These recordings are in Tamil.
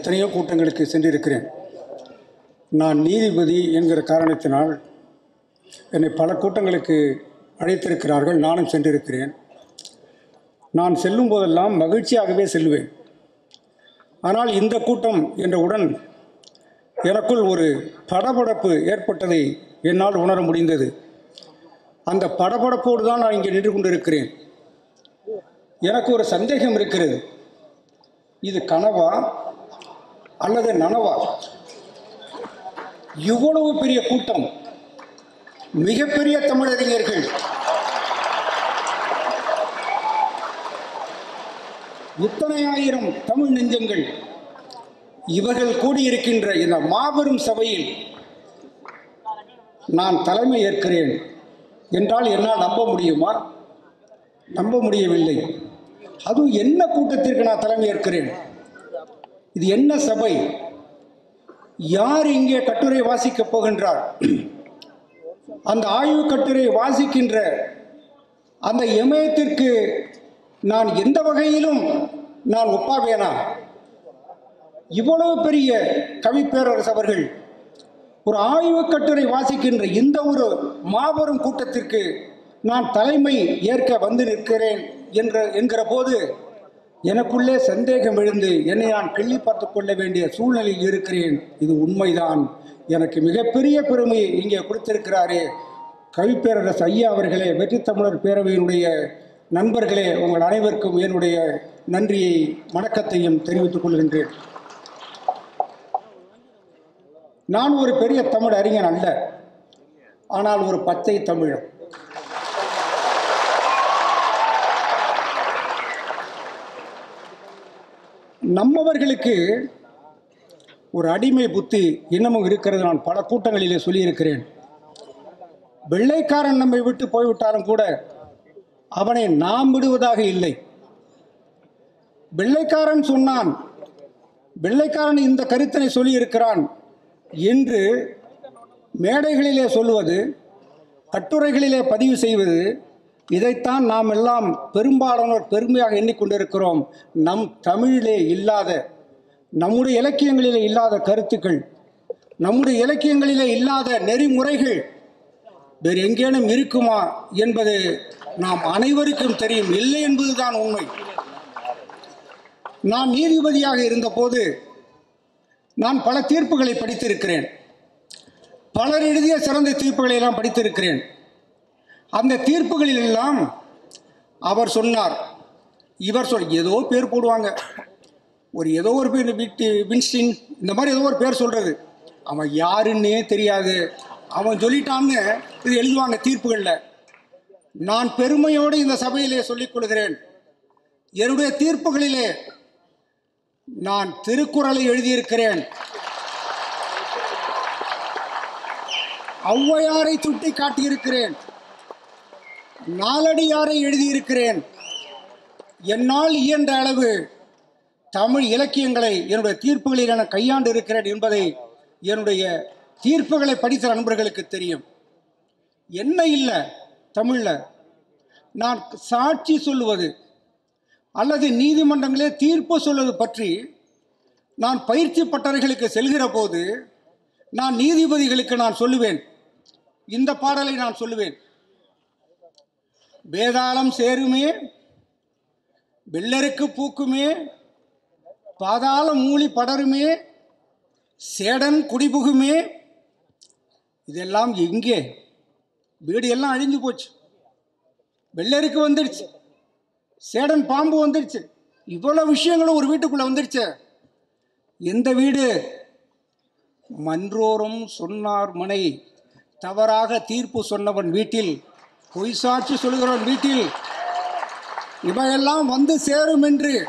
எத்தனையோ கூட்டங்களுக்கு சென்றிருக்கிறேன். நான் நீதிபதி என்கிற காரணத்தினால் என்னை பல கூட்டங்களுக்கு அழைத்திருக்கிறார்கள். நானும் சென்றிருக்கிறேன். நான் செல்லும் போதெல்லாம் மகிழ்ச்சியாகவே செல்வேன். ஆனால் இந்த கூட்டம் என்றவுடன் எனக்குள் ஒரு படபடப்பு ஏற்பட்டதை என்னால் உணர முடிந்தது. அந்த படபடப்போடு தான் நான் இங்கே நின்று கொண்டிருக்கிறேன். எனக்கு ஒரு சந்தேகம் இருக்கிறது. இது கனவா? அல்லது நனவா? இவ்வளவு பெரிய கூட்டம் மிகப்பெரிய தமிழறிஞர்கள் இத்தனை ஆயிரம் தமிழ் நெஞ்சங்கள் இவர்கள் கூடியிருக்கின்ற இந்த மாபெரும் சபையில் நான் தலைமை ஏற்கிறேன் என்றால் என்னால் நம்ப முடியுமா? நம்ப முடியவில்லை. அதுவும் என்ன கூட்டத்திற்கு நான் தலைமை ஏற்கிறேன்? இது என்ன சபை? யார் இங்கே கட்டுரை வாசிக்கப் போகின்றார்? அந்த ஆய்வு கட்டுரை வாசிக்கின்ற அந்த இமயத்திற்கு நான் எந்த வகையிலும் நான் ஒப்பாவேனா? இவ்வளவு பெரிய கவிப்பேரரசு அவர்கள் ஒரு ஆய்வு கட்டுரை வாசிக்கின்ற இந்த ஒரு மாபெரும் கூட்டத்திற்கு நான் தலைமை ஏற்க வந்து நிற்கிறேன் என்ற என்கிற போது எனக்குள்ளே சந்தேகம் எழுந்து என்னை நான் கிள்ளி பார்த்து கொள்ள வேண்டிய சூழ்நிலையில் இருக்கிறேன். இது உண்மைதான். எனக்கு மிகப்பெரிய பெருமையை இங்கே கொடுத்திருக்கிறாரே. கவிப்பேரரசு ஐயா அவர்களே வெற்றி தமிழர் பேரவையினுடைய நண்பர்களே உங்கள் அனைவருக்கும் என்னுடைய நன்றியை வணக்கத்தையும் தெரிவித்துக் கொள்கின்றேன். நான் ஒரு பெரிய தமிழ் அறிஞன் அல்ல. ஆனால் ஒரு பச்சை தமிழன். நம்மவர்களுக்கு ஒரு அடிமை புத்தி இன்னமும் இருக்கிறது நான் பல கூட்டங்களிலே சொல்லியிருக்கிறேன். வெள்ளைக்காரன் நம்மை விட்டு போய்விட்டாலும் கூட அவனை நாம் விடுவதாக இல்லை. வெள்ளைக்காரன் சொன்னான் வெள்ளைக்காரன் இந்த கருத்தினை சொல்லியிருக்கிறான் என்று மேடைகளிலே சொல்லுவது கட்டுரைகளிலே பதிவு செய்வது இதைத்தான் நாம் எல்லாம் பெரும்பாலானோர் பெருமையாக எண்ணிக்கொண்டிருக்கிறோம். நம் தமிழிலே இல்லாத நம்முடைய இலக்கியங்களிலே இல்லாத கருத்துக்கள் நம்முடைய இலக்கியங்களிலே இல்லாத நெறிமுறைகள் வேறு எங்கேனும் இருக்குமா என்பது நாம் அனைவருக்கும் தெரியும். இல்லை என்பதுதான் உண்மை. நான் நீதிபதியாக இருந்தபோது நான் பல தீர்ப்புகளை படித்திருக்கிறேன். பலர் எழுதிய சிறந்த தீர்ப்புகளை எல்லாம் படித்திருக்கிறேன். அந்த தீர்ப்புகளில் எல்லாம் அவர் சொன்னார். இவர் சொல் ஏதோ பேர் போடுவாங்க. ஒரு ஏதோ ஒரு பேர் வீட்டு வின்ஸ்டின் இந்த மாதிரி ஏதோ ஒரு பேர் சொல்கிறது அவன் யாருன்னே தெரியாது. அவன் சொல்லிட்டான்னு இது எழுதுவாங்க தீர்ப்புகளில். நான் பெருமையோடு இந்த சபையிலே சொல்லிக் கொள்கிறேன். என்னுடைய தீர்ப்புகளிலே நான் திருக்குறளை எழுதியிருக்கிறேன். ஔவையாரை சுட்டி காட்டியிருக்கிறேன் நாலடியாரை எழுதியிருக்கிறேன். என்னால் இயன்ற அளவு தமிழ் இலக்கியங்களை என்னுடைய தீர்ப்புகளில் என கையாண்டு இருக்கிறேன் என்பதை என்னுடைய தீர்ப்புகளை படித்த நண்பர்களுக்கு தெரியும். என்ன இல்லை தமிழில்? நான் சாட்சி சொல்லுவது அல்லது நீதிமன்றங்களே தீர்ப்பு சொல்வது பற்றி நான் பயிற்சி பட்டறைகளுக்கு செல்கிற போது நான் நீதிபதிகளுக்கு நான் சொல்லுவேன். இந்த பாடலை நான் சொல்லுவேன். வேதாளம் சேருமே வெள்ளருக்கு பூக்குமே பாதாளம் மூலி படருமே சேடன் குடிபுகுமே. இதெல்லாம் எங்கே? வீடு எல்லாம் அழிஞ்சு போச்சு. வெள்ளருக்கு வந்துடுச்சு. சேடன் பாம்பு வந்துடுச்சு. இவ்வளோ விஷயங்களும் ஒரு வீட்டுக்குள்ளே வந்துடுச்சு. எந்த வீடு? மன்றோரும் சொன்னார் மனை. தவறாக தீர்ப்பு சொன்னவன் வீட்டில் பொய் சாட்சி சொல்கிறோம் வீட்டில். இவையெல்லாம் வந்து சேரும் என்று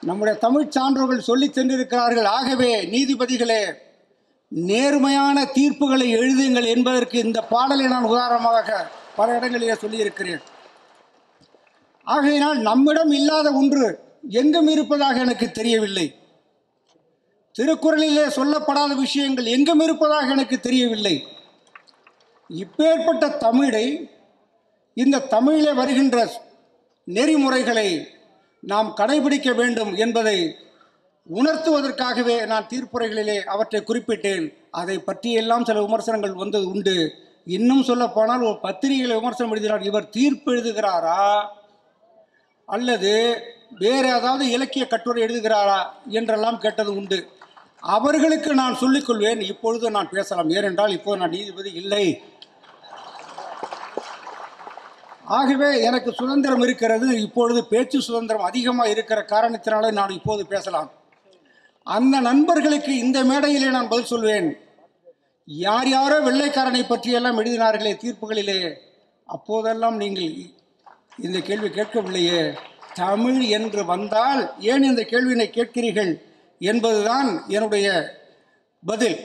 நம்முடைய தமிழ் சான்றோர்கள் சொல்லி சென்றிருக்கிறார்கள் ஆகவே நீதிபதிகளே நேர்மையான தீர்ப்புகளை எழுதுங்கள் என்பதற்கு இந்த பாடலை நான் உதாரணமாக பல இடங்களிலே சொல்லியிருக்கிறேன். ஆகையினால் நம்மிடம் இல்லாத ஒன்று எங்கும் இருப்பதாக எனக்கு தெரியவில்லை. திருக்குறளிலே சொல்லப்படாத விஷயங்கள் எங்கும் இருப்பதாக எனக்கு தெரியவில்லை. இப்பேற்பட்ட தமிழை இந்த தமிழிலே வருகின்ற நெறிமுறைகளை நாம் கடைபிடிக்க வேண்டும் என்பதை உணர்த்துவதற்காகவே நான் தீர்ப்புரைகளிலே அவற்றை குறிப்பிட்டேன். அதை பற்றியெல்லாம் சில விமர்சனங்கள் வந்தது உண்டு. இன்னும் சொல்ல போனால் ஒரு பத்திரிகையில் விமர்சனம் எழுதினார். இவர் தீர்ப்பு எழுதுகிறாரா? அல்லது வேற ஏதாவது இலக்கிய கட்டுரை எழுதுகிறாரா? என்றெல்லாம் கேட்டது உண்டு. அவர்களுக்கு நான் சொல்லிக்கொள்வேன். இப்பொழுது நான் பேசலாம். ஏனென்றால் இப்போது நான் நீதிபதி இல்லை. ஆகவே எனக்கு சுதந்திரம் இருக்கிறது இப்பொழுது பேச்சு சுதந்திரம் அதிகமாக இருக்கிற காரணத்தினாலே நான் இப்போது பேசலாம். அந்த நண்பர்களுக்கு இந்த மேடையிலே நான் பதில் சொல்வேன். யார் யாரோ வெள்ளைக்காரனை பற்றியெல்லாம் எழுதினார்களே தீர்ப்புகளிலே. அப்போதெல்லாம் நீங்கள் இந்த கேள்வி கேட்கவில்லையே. தமிழ் என்று வந்தால் ஏன் இந்த கேள்வியினை கேட்கிறீர்கள் என்பதுதான் என்னுடைய பதில்.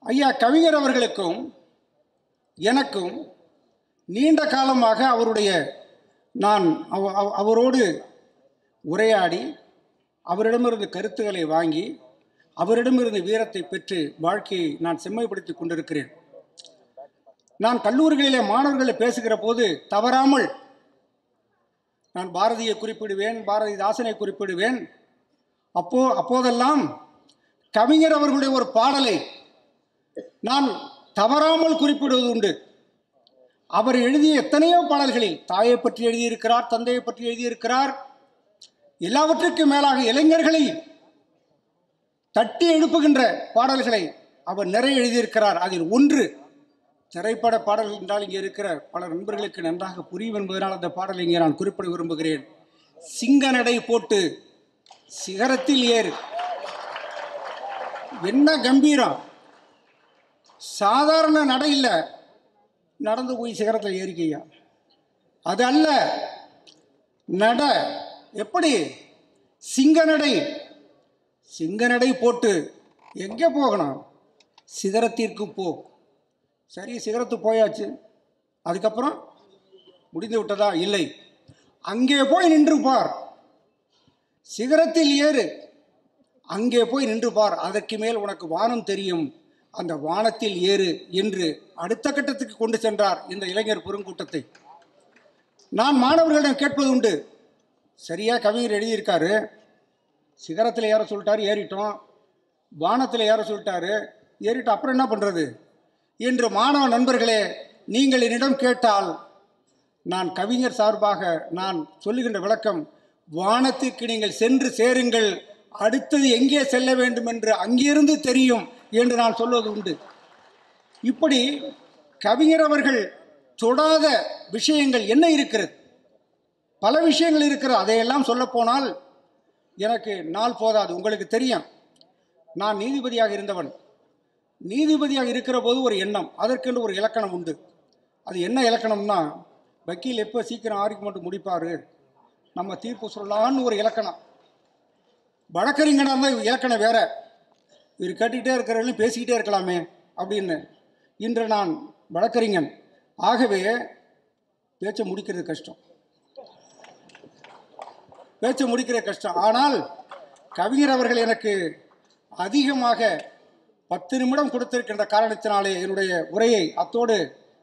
ஐயா கவிஞர் அவர்களுக்கும் எனக்கும் நீண்ட காலமாக அவருடைய நான் அவ- அவரோடு உரையாடி அவரிடமிருந்து கருத்துக்களை வாங்கி அவரிடமிருந்து வீரத்தை பெற்று வாழ்க்கையை நான் செம்மைப்படுத்தி கொண்டிருக்கிறேன். நான் கல்லூரிகளிலே மாணவர்களை பேசுகிற போது தவறாமல் நான் பாரதியை குறிப்பிடுவேன் பாரதிதாசனை குறிப்பிடுவேன். அப்போ அப்போதெல்லாம் கவிஞர் அவர்களுடைய ஒரு பாடலை நான் தவறாமல் குறிப்பிடுவது உண்டு. அவர் எழுதிய எத்தனையோ பாடல்களில் தாயை பற்றி எழுதியிருக்கிறார் தந்தையை பற்றி எழுதியிருக்கிறார். எல்லாவற்றுக்கும் மேலாக இளைஞர்களை தட்டி எழுப்புகின்ற பாடல்களை அவர் நிறைய எழுதியிருக்கிறார். அதில் ஒன்று திரைப்பட பாடல்கள் என்றால் இங்கே இருக்கிற பல நண்பர்களுக்கு நன்றாக புரியும் என்பதனால் அந்த பாடலை இங்கே நான் குறிப்பிட விரும்புகிறேன். சிங்க நடை போட்டு சிகரத்தில் ஏறு. என்ன கம்பீரம்? சாதாரண நடை இல்லை. நடந்து போய் சிகரத்தில் ஏறிக்கையா அது அல்ல. நட. எப்படி? சிங்க நடை. சிங்க நடை போட்டு எங்கே போகணும்? சிகரத்திற்கு போ. சரி சிகரத்து போயாச்சு. அதுக்கப்புறம் முடிந்து விட்டதா? இல்லை. அங்கே போய் நின்று பார். சிகரத்தில் ஏறு. அங்கே போய் நின்று பார். அதற்கு மேல் உனக்கு வானம் தெரியும். அந்த வானத்தில் ஏறு என்று அடுத்த கட்டத்துக்கு கொண்டு சென்றார் இந்த இளைஞர் பெருங்கூட்டத்தை நான் மாணவர்களிடம் கேட்பது உண்டு. சரியாக கவிஞர் எழுதியிருக்காரு. சிகரத்தில் ஏற சொல்லிட்டாரு ஏறிட்டோம். வானத்தில் ஏற சொல்லிட்டாரு. ஏறிட்டு அப்புறம் என்ன பண்ணுறது என்று மாணவ நண்பர்களே நீங்கள் என்னிடம் கேட்டால் நான் கவிஞர் சார்பாக நான் சொல்லுகின்ற விளக்கம் வானத்திற்கு நீங்கள் சென்று சேருங்கள். அடுத்தது எங்கே செல்ல வேண்டும் என்று அங்கிருந்து தெரியும் என்று நான் சொல்வது உண்டு. இப்படி கவிஞர் அவர்கள் தொடாத விஷயங்கள் என்ன இருக்கிறது? பல விஷயங்கள் இருக்கிறது. அதையெல்லாம் சொல்லப்போனால் எனக்கு நாள் போதாது. உங்களுக்கு தெரியும். நான் நீதிபதியாக இருந்தவன். நீதிபதியாக இருக்கிற போது ஒரு எண்ணம் அதற்கென்று ஒரு இலக்கணம் உண்டு. அது என்ன இலக்கணம்னா வக்கீல் எப்போ சீக்கிரம் ஆர்குமெண்ட் முடிப்பார்? நம்ம தீர்ப்பு சொல்லலான்னு ஒரு இலக்கணம். வழக்கறிஞனாக இருந்தால் இலக்கணம் வேற. இவர் கேட்டுக்கிட்டே இருக்கிறவங்களும் பேசிக்கிட்டே இருக்கலாமே அப்படின்னு இன்று நான் வழக்கறிஞன். ஆகவே பேச்சை முடிக்கிறது கஷ்டம். பேச்சை முடிக்கிறது கஷ்டம். ஆனால் கவிஞர் அவர்கள் எனக்கு அதிகமாக பத்து நிமிடம் கொடுத்திருக்கின்ற காரணத்தினாலே என்னுடைய உரையை அத்தோடு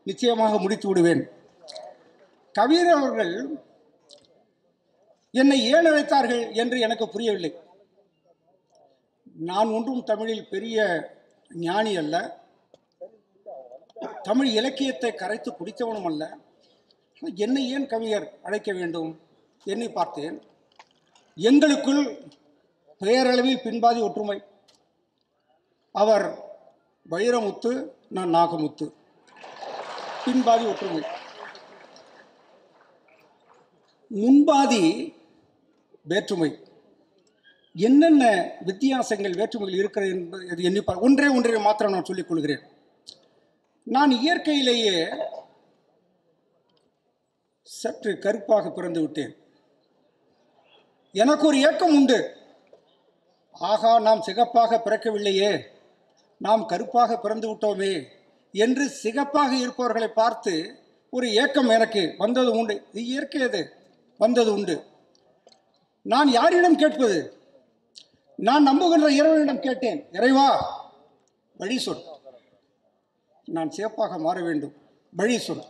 நிச்சயமாக முடித்து விடுவேன். கவிஞர் அவர்கள் என்னை ஏன் அழைத்தார்கள் என்று எனக்கு புரியவில்லை. நான் ஒன்றும் தமிழில் பெரிய ஞானி அல்ல. தமிழ் இலக்கியத்தை கரைத்து குடித்தவனும் அல்ல. என்னை ஏன் கவிஞர் அழைக்க வேண்டும்? எண்ணி பார்த்தேன். எங்களுக்குள் பெயரளவில் பின்பாதி ஒற்றுமை. அவர் வைரமுத்து நான் நாகமுத்து. பின்பாதி ஒற்றுமை. முன்பாதி வேற்றுமை. என்னென்ன வித்தியாசங்கள் வேற்றுமைகள் இருக்கிறது என்பது எண்ணி ஒன்றே ஒன்றே மாத்திரம் நான் சொல்லிக் கொள்கிறேன். நான் இயற்கையிலேயே சற்று கருப்பாக பிறந்து விட்டேன். எனக்கு ஒரு ஏக்கம் உண்டு. ஆகா நாம் சிகப்பாக பிறக்கவில்லையே. நாம் கருப்பாக பிறந்து விட்டோமே என்று சிகப்பாக இருப்பவர்களை பார்த்து ஒரு ஏக்கம் எனக்கு வந்தது உண்டு. இது இயற்கை அது. வந்தது உண்டு. நான் யாரிடம் கேட்பது? நான் நம்புகின்ற இறைவனிடம் கேட்டேன். இறைவா வழி சொல். நான் சிறப்பாக மாற வேண்டும். வழி சொல்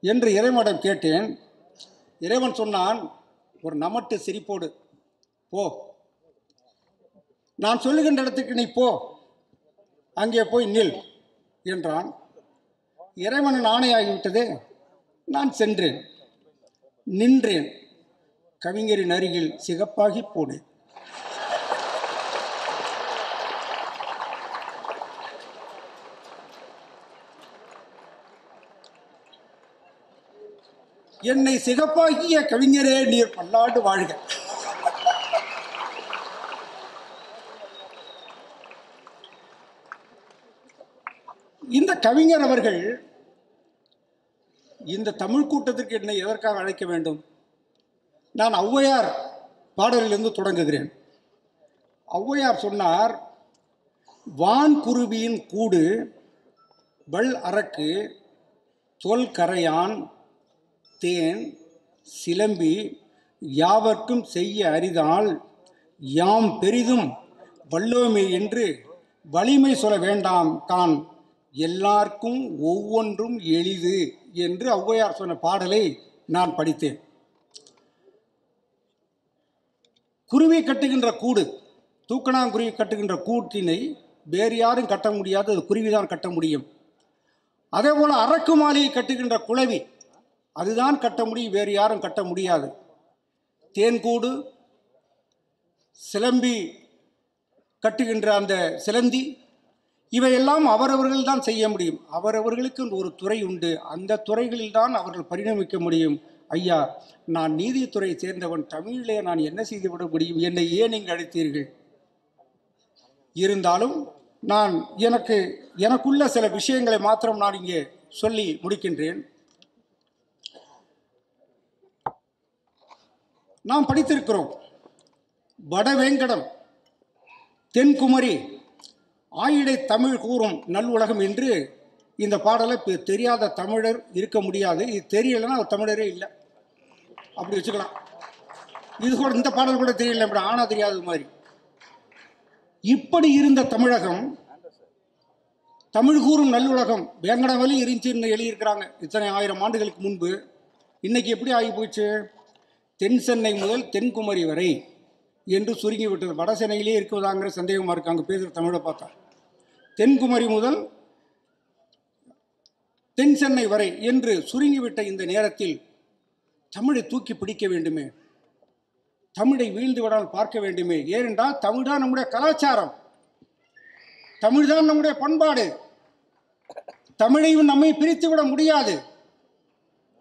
என்று இறைவனிடம் கேட்டேன். இறைவன் சொன்னான் ஒரு நமட்டு சிரிப்போடு போ. நான் சொல்லுகின்ற இடத்துக்கு நீ போ. அங்கே போய் நில். என்றான். இறைவனின் ஆணையாகிவிட்டது நான் சென்றேன். நின்றேன். கவிஞரின் அருகில் சிகப்பாகி போனேன். என்னை சிகப்பாகிய கவிஞரே நீர் பல்லாண்டு வாழ்க. இந்த கவிஞர் அவர்கள் இந்த தமிழ் கூட்டத்திற்கு என்னை எதற்காக அழைக்க வேண்டும்? நான் ஔவையார் பாடலிலிருந்து தொடங்குகிறேன். ஔவையார் சொன்னார் வான்குருவியின் கூடு வள் அரக்கு தொல் கரையான் தேன் சிலம்பி யாவர்க்கும் செய்ய அரிதால் யாம் பெரிதும் வல்லோமே என்று வலிமை சொல்ல வேண்டாம் தான். எல்லாருக்கும் ஒவ்வொன்றும் எளிது என்று ஔவையார் சொன்ன பாடலை நான் படித்தேன். குருவி கட்டுகின்ற கூடு தூக்கணாங்குருவி கட்டுகின்ற கூட்டினை வேறு யாரும் கட்ட முடியாது அது குருவிதான் கட்ட முடியும். அதே போல் அரக்கு மாளிகை கட்டுகின்ற குளவி அதுதான் கட்ட முடியும் வேறு யாரும் கட்ட முடியாது. தேன்கூடு சிலம்பி கட்டுகின்ற அந்த சிலந்தி இவையெல்லாம் அவரவர்கள் தான் செய்ய முடியும். அவரவர்களுக்கு ஒரு துறை உண்டு. அந்த துறைகளில் தான் அவர்கள் பரிணமிக்க முடியும். ஐயா நான் நீதித்துறையை சேர்ந்தவன் தமிழிலே நான் என்ன செய்துவிட முடியும்? என்னை ஏன் நீங்கள் அழைத்தீர்கள்? இருந்தாலும் நான் எனக்கு எனக்குள்ள சில விஷயங்களை மாத்திரம் நான் இங்கே சொல்லி முடிக்கின்றேன். நாம் படித்திருக்கிறோம். வடவேங்கடம் தென்குமரி ஆயிடை தமிழ் கூறும் நல்லுலகம் என்று இந்த பாடலை தெரியாத தமிழர் இருக்க முடியாது. இது தெரியலைன்னா அவர் தமிழரே இல்லை. அப்படி வச்சுக்கலாம். இது கூட இந்த பாடல் கூட தெரியல அப்படி ஆனா தெரியாத மாதிரி. இப்படி இருந்த தமிழகம் தமிழ் கூறும் நல்லுலகம் வேங்கடவலி இருந்துச்சுன்னு எழுதியிருக்கிறாங்க. இத்தனை ஆயிரம் ஆண்டுகளுக்கு முன்பு. இன்னைக்கு எப்படி ஆகி போச்சு தென் சென்னை முதல் தென்குமரி வரை என்று சுருங்கி விட்டது. வட சென்னையிலே இருக்குவதாங்கிற சந்தேகமாக இருக்குது அங்கே பேசுகிற தமிழை பார்த்தா. தென்குமரி முதல் தென் சென்னை வரை என்று சுருங்கிவிட்ட இந்த நேரத்தில் தமிழை தூக்கி பிடிக்க வேண்டுமே? தமிழை வீழ்ந்து விடாமல் பார்க்க வேண்டுமே? ஏனென்றால் தமிழ் தான் நம்முடைய கலாச்சாரம். தமிழ் தான் நம்முடைய பண்பாடு. தமிழையும் நம்மை பிரித்து விட முடியாது.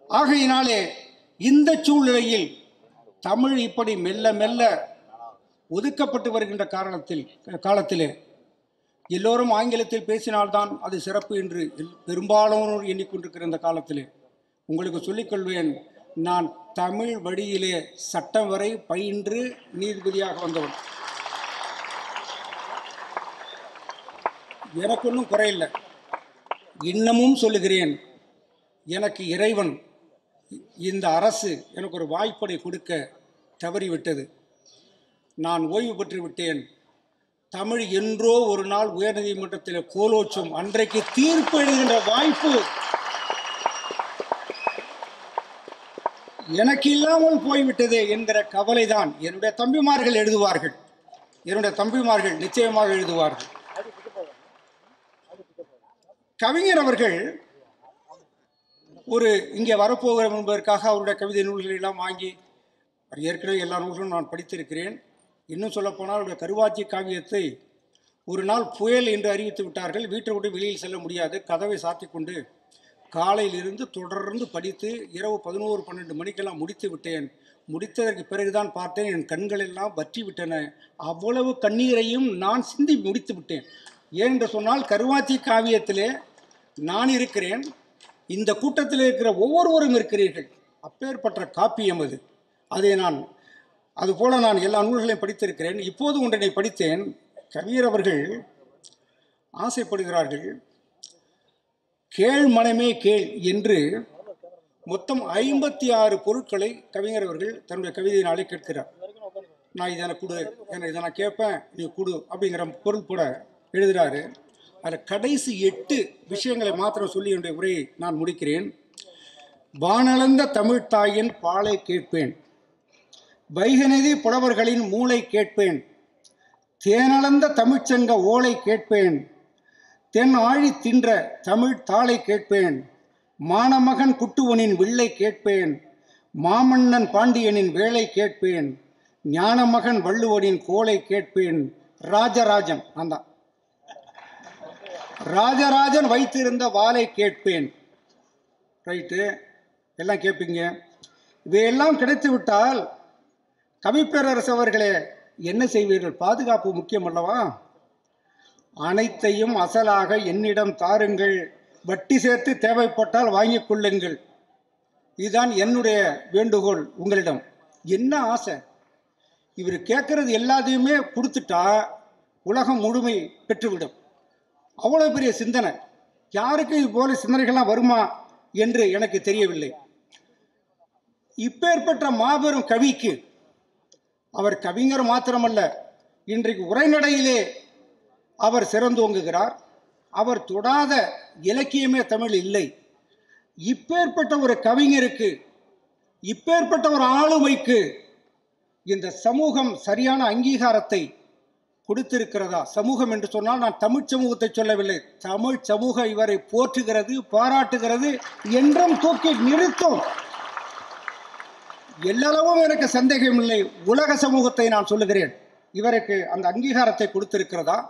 ஆகையினாலே இந்த சூழ்நிலையில் தமிழ் இப்படி மெல்ல மெல்ல ஒதுக்கப்பட்டு வருகின்ற காரணத்தில் காலத்திலே எல்லோரும் ஆங்கிலத்தில் பேசினால்தான் அது சிறப்பு என்று எல்- பெரும்பாலானோர் எண்ணிக்கொண்டிருக்கிற இந்த காலத்திலே. உங்களுக்கு சொல்லிக்கொள்வேன் நான் தமிழ் வழியிலே சட்டம் வரை பயின்று நீதிபதியாக வந்தவன். எனக்கு ஒன்றும் குறையில்லை. இன்னமும் சொல்லுகிறேன் எனக்கு இறைவன் இந்த அரசு எனக்கு ஒரு வாய்ப்பை கொடுக்க தவறிவிட்டது. நான் ஓய்வு பெற்று விட்டேன். தமிழ் என்றோ ஒரு நாள் உயர்நீதிமன்றத்தில் கோலோச்சும் அன்றைக்கு தீர்ப்பு எழுதுகின்ற வாய்ப்பு எனக்கு இல்லாமல் போய்விட்டதே என்கிற கவலைதான் என்னுடைய தம்பிமார்கள் எழுதுவார்கள். என்னுடைய தம்பிமார்கள் நிச்சயமாக எழுதுவார்கள். கவிஞர் அவர்கள் ஒரு இங்கே வரப்போகிறோம் என்பதற்காக அவருடைய கவிதை நூல்களை எல்லாம் வாங்கி அவர் ஏற்கனவே எல்லா நூல்களும் நான் படித்திருக்கிறேன். இன்னும் சொல்லப்போனால் அவருடைய கருவாச்சி காவியத்தை ஒரு நாள் புயல் என்று அறிவித்து விட்டார்கள். வீட்டை விட்டு வெளியில் செல்ல முடியாது. கதவை சாத்தி கொண்டு காலையிலிருந்து தொடர்ந்து படித்து இரவு பதினோரு பன்னெண்டு மணிக்கெல்லாம் முடித்து விட்டேன். முடித்ததற்கு பிறகுதான் பார்த்தேன் என் கண்கள் எல்லாம் வற்றி விட்டன. அவ்வளவு கண்ணீரையும் நான் சிந்தி முடித்து விட்டேன். ஏனென்று சொன்னால் கருவாச்சி காவியத்திலே நான் இருக்கிறேன். இந்த கூட்டத்தில் இருக்கிற ஒவ்வொருவரும் இருக்கிறீர்கள். அப்பேற்பட்ட காப்பியம் அது. அதை நான் அதுபோல நான் எல்லா நூல்களையும் படித்திருக்கிறேன். இப்போது ஒன்றினை படித்தேன். கவியர் அவர்கள் ஆசைப்படுகிறார்கள். கேள் மனமே கேள் என்று மொத்தம் ஐம்பத்தி ஆறு பொருட்களை கவிஞர் அவர்கள் தன்னுடைய கவிதையினாலே கேட்கிறார். நான் இதனை கொடு எனக்கு இதை நான் கேட்பேன் நீ கொடு அப்படிங்கிற பொருள் கூட எழுதுறாரு. அதில் கடைசி எட்டு விஷயங்களை மாத்திரம் சொல்லி என்னுடைய உரையை நான் முடிக்கிறேன். வானளந்த தமிழ்த் தாயின் பாலை கேட்பேன். வைகநதி புலவர்களின் மூளை கேட்பேன். தேனளந்த தமிழ்ச்சங்க ஓலை கேட்பேன். தென் ஆழி தின்ற தமிழ் தாளை கேட்பேன். மானமகன் குட்டுவனின் வில்லை கேட்பேன். மாமன்னன் பாண்டியனின் வேலை கேட்பேன். ஞானமகன் வள்ளுவனின் கோலை கேட்பேன். ராஜராஜன் அந்த ராஜராஜன் வைத்திருந்த வாளை கேட்பேன். ரைட்டு. எல்லாம் கேட்பீங்க. இவையெல்லாம் கிடைத்து விட்டால் கவிப்பேரரசு அவர்களே என்ன செய்வீர்கள்? பாதுகாப்பு முக்கியம் அல்லவா? அனைத்தையும் அசலாக என்னிடம் தாருங்கள். வட்டி சேர்த்து தேவைப்பட்டால் வாங்கி கொள்ளுங்கள். இதுதான் என்னுடைய வேண்டுகோள் உங்களிடம். என்ன ஆசை? இவர் கேட்கறது எல்லாத்தையுமே கொடுத்துட்டா உலகம் முழுமை பெற்றுவிடும். அவ்வளோ பெரிய சிந்தனை. யாருக்கு இது போல சிந்தனைகள்லாம் வருமா என்று எனக்கு தெரியவில்லை. இப்பேற்பட்ட மாபெரும் கவிக்கு அவர் கவிஞர் மாத்திரமல்ல இன்றைக்கு உரைநடையிலே அவர் சிறந்தோங்குகிறார். அவர் தொடாத இலக்கியமே தமிழ் இல்லை. இப்பேற்பட்ட ஒரு கவிஞருக்கு இப்பேற்பட்ட ஒரு ஆளுமைக்கு இந்த சமூகம் சரியான அங்கீகாரத்தை கொடுத்திருக்கிறதா? சமூகம் என்று சொன்னால் நான் தமிழ் சமூகத்தை சொல்லவில்லை. தமிழ் சமூகம் இவரை போற்றுகிறது பாராட்டுகிறது என்றும் தூக்கி நிறுத்தும். எல்லளவும் எனக்கு சந்தேகம் இல்லை. உலக சமூகத்தை நான் சொல்லுகிறேன். இவருக்கு அந்த அங்கீகாரத்தை கொடுத்திருக்கிறதா?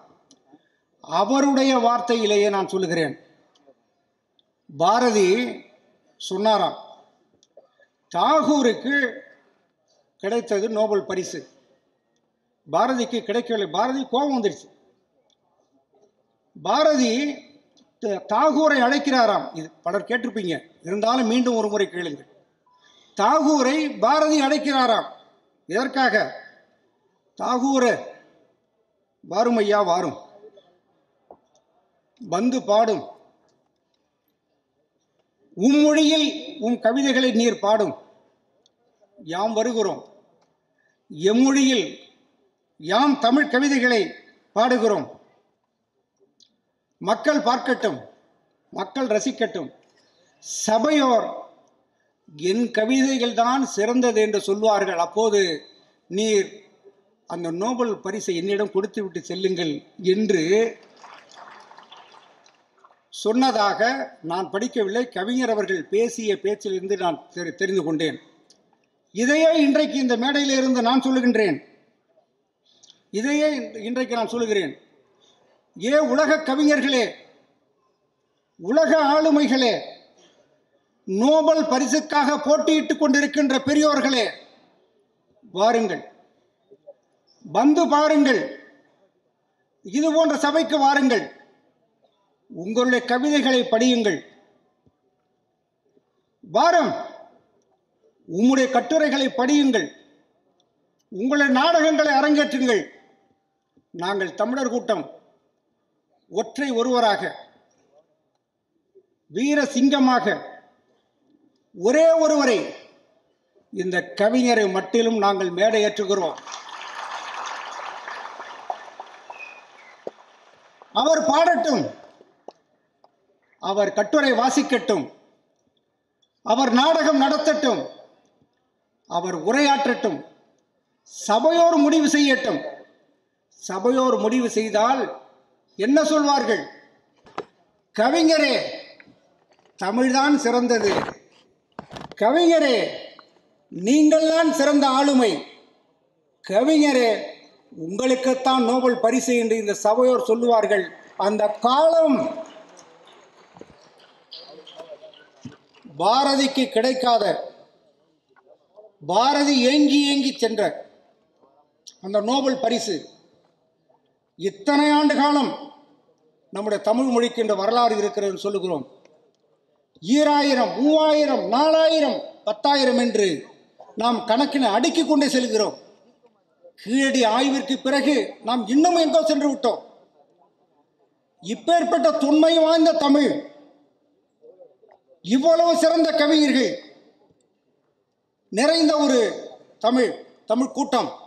அவருடைய வார்த்தையிலேயே நான் சொல்லுகிறேன். பாரதி சொன்னாராம் தாகூருக்கு கிடைத்தது நோபல் பரிசு. பாரதிக்கு கிடைக்கவில்லை. பாரதி கோபம் வந்துடுச்சு பாரதி த- தாகூரை அழைக்கிறாராம். இது பலர் கேட்டிருப்பீங்க. இருந்தாலும் மீண்டும் ஒரு முறை கேளுங்கள். தாகூரை பாரதி அழைக்கிறாராம். எதற்காக? தாகூரை. வாரும் ஐயா வாரும். வந்து பாடும். உம் மொழியில் உம் கவிதைகளை நீர் பாடும். யாம் வருகிறோம். எம்மொழியில் யாம் தமிழ் கவிதைகளை பாடுகிறோம். மக்கள் பார்க்கட்டும் மக்கள் ரசிக்கட்டும். சபையோர் என் கவிதைகள் தான் சிறந்தது என்று சொல்வார்கள் அப்போது நீர் அந்த நோபல் பரிசை என்னிடம் கொடுத்து விட்டு செல்லுங்கள் என்று சொன்னதாக நான் படிக்கவில்லை. கவிஞர் அவர்கள் பேசிய பேச்சிலிருந்து நான் தெரிந்து கொண்டேன். இதையே இன்றைக்கு இந்த மேடையில் இருந்து நான் சொல்லுகின்றேன். இதையே இன்றைக்கு நான் சொல்லுகிறேன். ஏ உலக கவிஞர்களே உலக ஆளுமைகளே நோபல் பரிசுக்காக போட்டியிட்டுக் கொண்டிருக்கின்ற பெரியோர்களே வாருங்கள். வந்து பாருங்கள். இது போன்ற சபைக்கு வாருங்கள். உங்களுடைய கவிதைகளை படியுங்கள். வாரம். உம்முடைய கட்டுரைகளை படியுங்கள். உங்களுடைய நாடகங்களை அரங்கேற்றுங்கள். நாங்கள் தமிழர் கூட்டம் ஒற்றை ஒருவராக வீர சிங்கமாக ஒரே ஒருவரை இந்த கவிஞரை மட்டிலும் நாங்கள் மேடை ஏற்றுகிறோம். அவர் பாடட்டும் அவர் கட்டுரை வாசிக்கட்டும் அவர் நாடகம் நடத்தட்டும் அவர் உரையாற்றட்டும் சபையோர் முடிவு செய்யட்டும். சபையோர் முடிவு செய்தால் என்ன சொல்வார்கள்? கவிஞரே தமிழ்தான் சிறந்தது. கவிஞரே நீங்கள்தான் சிறந்த ஆளுமை. கவிஞரே உங்களுக்குத்தான் நோபல் பரிசு என்று இந்த சபையோர் சொல்லுவார்கள். அந்த காலம் பாரதிக்கு கிடைக்காத பாரதி ஏங்கி ஏங்கி சென்ற அந்த நோபல் பரிசு இத்தனை ஆண்டு காலம் நம்முடைய தமிழ் மொழிக்கு என்ற வரலாறு இருக்கிறது சொல்லுகிறோம். ஈராயிரம் மூவாயிரம் நாலாயிரம் பத்தாயிரம் என்று நாம் கணக்கினை அடுக்கிக் கொண்டே செல்கிறோம். கீழடி ஆய்விற்கு பிறகு நாம் இன்னும் எங்கோ சென்று விட்டோம். இப்பேற்பட்ட தொன்மை வாய்ந்த தமிழ் இவ்வளவு சிறந்த கவிஞர்கள் நிறைந்த ஒரு தமிழ் தமிழ் கூட்டம்.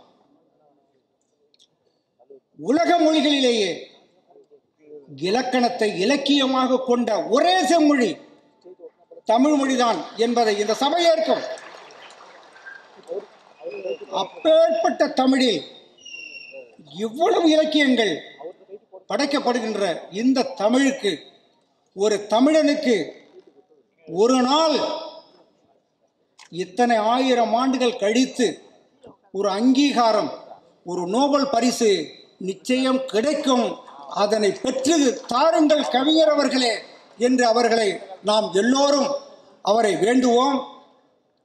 உலக மொழிகளிலேயே இலக்கணத்தை இலக்கியமாக கொண்ட ஒரே செம்மொழி தமிழ் மொழிதான் என்பதை இந்த சபை ஏற்கும். அப்பேற்பட்ட தமிழில் இவ்வளவு இலக்கியங்கள் படைக்கப்படுகின்ற இந்த தமிழுக்கு ஒரு தமிழனுக்கு ஒரு நாள் இத்தனை ஆயிரம் ஆண்டுகள் கழித்து ஒரு அங்கீகாரம் ஒரு நோபல் பரிசு நிச்சயம் கிடைக்கும். அதனை பெற்று தாருங்கள் கவிஞர் அவர்களே என்று அவர்களை நாம் எல்லோரும் அவரை வேண்டுவோம்.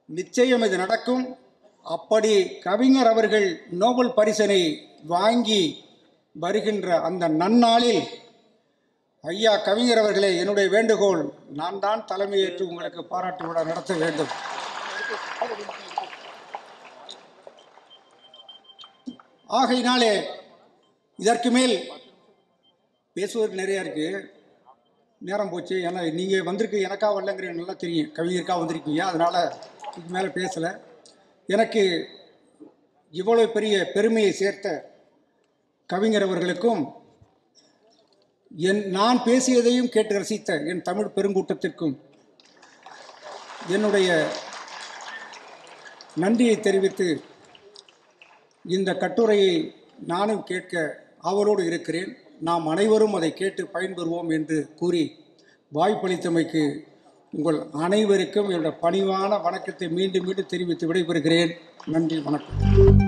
நிச்சயம் இது நடக்கும். அப்படி கவிஞர் அவர்கள் நோபல் பரிசனை வாங்கி வருகின்ற அந்த நன்னாளில் ஐயா கவிஞர் அவர்களே என்னுடைய வேண்டுகோள் நான் தான் தலைமையேற்று உங்களுக்கு பாராட்டு விழா நடத்த வேண்டும். ஆகையினாலே இதற்கு மேல் பேசுவதற்கு நிறைய இருக்கு. நேரம் போச்சு. ஏன்னா நீங்கள் வந்திருக்கு எனக்கா வரலங்கிற நல்லா தெரியும். கவிஞருக்கா வந்திருக்கீங்க. அதனால் இதுக்கு மேலே பேசலை. எனக்கு இவ்வளோ பெரிய பெருமையை சேர்த்த கவிஞர் அவர்களுக்கும் என் நான் பேசியதையும் கேட்டு ரசித்த என் தமிழ் பெருங்கூட்டத்திற்கும் என்னுடைய நன்றியை தெரிவித்து இந்த கட்டுரையை நானும் கேட்க அவரோடு இருக்கிறேன். நாம் அனைவரும் அதை கேட்டு பயன்பெறுவோம் என்று கூறி வாய்ப்பளித்தமைக்கு உங்கள் அனைவருக்கும் என்னுடைய பணிவான வணக்கத்தை மீண்டும் மீண்டும் தெரிவித்து விடைபெறுகிறேன். நன்றி வணக்கம்.